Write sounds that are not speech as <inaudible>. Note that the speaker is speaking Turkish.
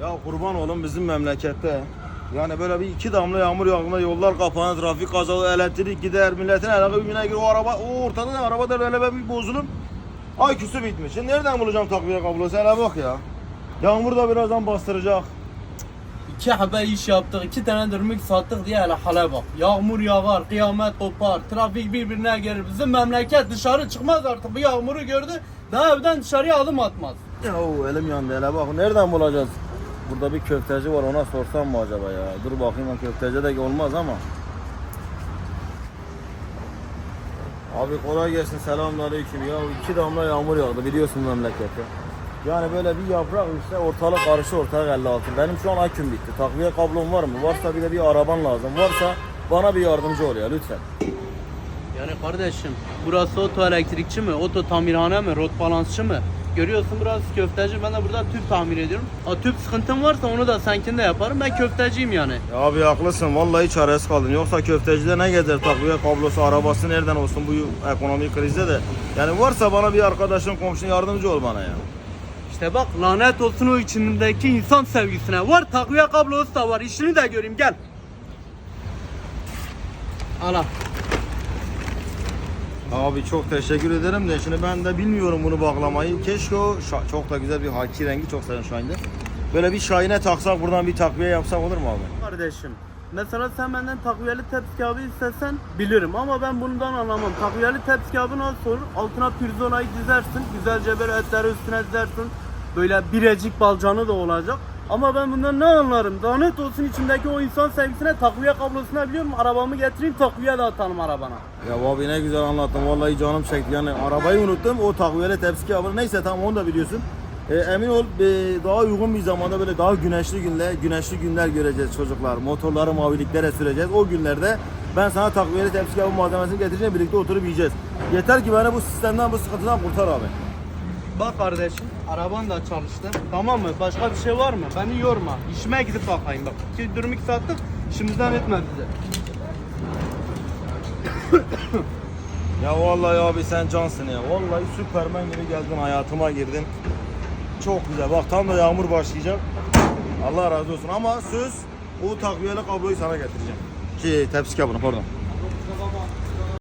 Ya kurban olun bizim memlekette. Yani böyle bir iki damla yağmur yağdığında yollar kapanır, trafik kazalı, elektrik gider, milletin herhangi bir bine girer, o araba, o ortada da araba da böyle bir bozulur. Ay küsü bitmiş. Şimdi nereden bulacağım takviye kablosu? Hele bak ya. Yağmur da birazdan bastıracak. İki haber iş yaptık, iki tane dürmük sattık diye hele hale bak. Yağmur yağar, kıyamet kopar, trafik birbirine gelir. Bizim memleket dışarı çıkmaz artık. Bu yağmuru gördü, daha evden dışarıya adım atmaz. Ya o elim yandı hele bak. Nereden bulacağız? Burada bir köfteci var ona sorsam mı acaba ya? Dur bakayım o köfteci de olmaz ama. Abi kolay gelsin selamünaleyküm ya iki damla yağmur yağdı biliyorsun memlekette. Yani böyle bir yaprak işte ortalık karşı ortalık 56. Benim şu an aküm bitti. Takviye kablom var mı? Varsa bir de bir araban lazım. Varsa bana bir yardımcı ol ya lütfen. Yani kardeşim, burası oto elektrikçi mi, oto tamirhane mi, rot balansçı mı? Görüyorsun burası köfteci, ben de burada tüp tamir ediyorum. Ha tüp sıkıntın varsa onu da senkinde yaparım, ben köfteciyim yani. Ya abi haklısın vallahi çaresiz kaldın. Yoksa köftecide ne gezer takviye kablosu arabası nereden olsun bu ekonomik krizde de. Yani varsa bana bir arkadaşın komşun yardımcı ol bana ya. İşte bak lanet olsun o içindeki insan sevgisine. Var takviye kablosu da var, işini de göreyim gel. Al al. Abi çok teşekkür ederim de şimdi ben de bilmiyorum bunu bağlamayı. Keşke o çok da güzel bir haki rengi çok seviyorum Şahin'de. Böyle bir Şahin'e taksak buradan bir takviye yapsak olur mu abi? Kardeşim. Mesela sen benden takviyeli tepsi kağıdı istesen bilirim ama ben bundan anlamam. Takviyeli tepsi kağıdı nasıl olur? Altına pirzolayı dizersin. Güzelce böyle etleri üstüne dizersin. Böyle birecik balcanı da olacak. Ama ben bundan ne anlarım? Lanet olsun içindeki o insan sevgisine takviye kablosuna biliyorum. Arabamı getireyim takviye de atalım arabana. Ya abi ne güzel anlattın. Vallahi canım çekti. Yani arabayı unuttum. O takviyeli tepsi kağıdı. Neyse tamam onu da biliyorsun. E, emin ol e, daha uygun bir zamanda böyle daha güneşli günler, güneşli günler göreceğiz çocuklar. Motorları maviliklere süreceğiz. O günlerde ben sana takviyeli tepsi kağıdı malzemesini getireceğim. Birlikte oturup yiyeceğiz. Yeter ki beni bu sistemden, bu sıkıntıdan kurtar abi. Bak kardeşim araban da çalıştı. Tamam mı? Başka bir şey var mı? Beni yorma. İşime gidip bakayım bak. İki dürüm iki sattık. İşimizden etme bize. <coughs> Ya vallahi abi sen cansın ya. Vallahi süpermen gibi geldin hayatıma girdin. Çok güzel. Bak tam da yağmur başlayacak. Allah razı olsun ama söz o takviyeli kabloyu sana getireceğim. Ki tepsi kabını pardon.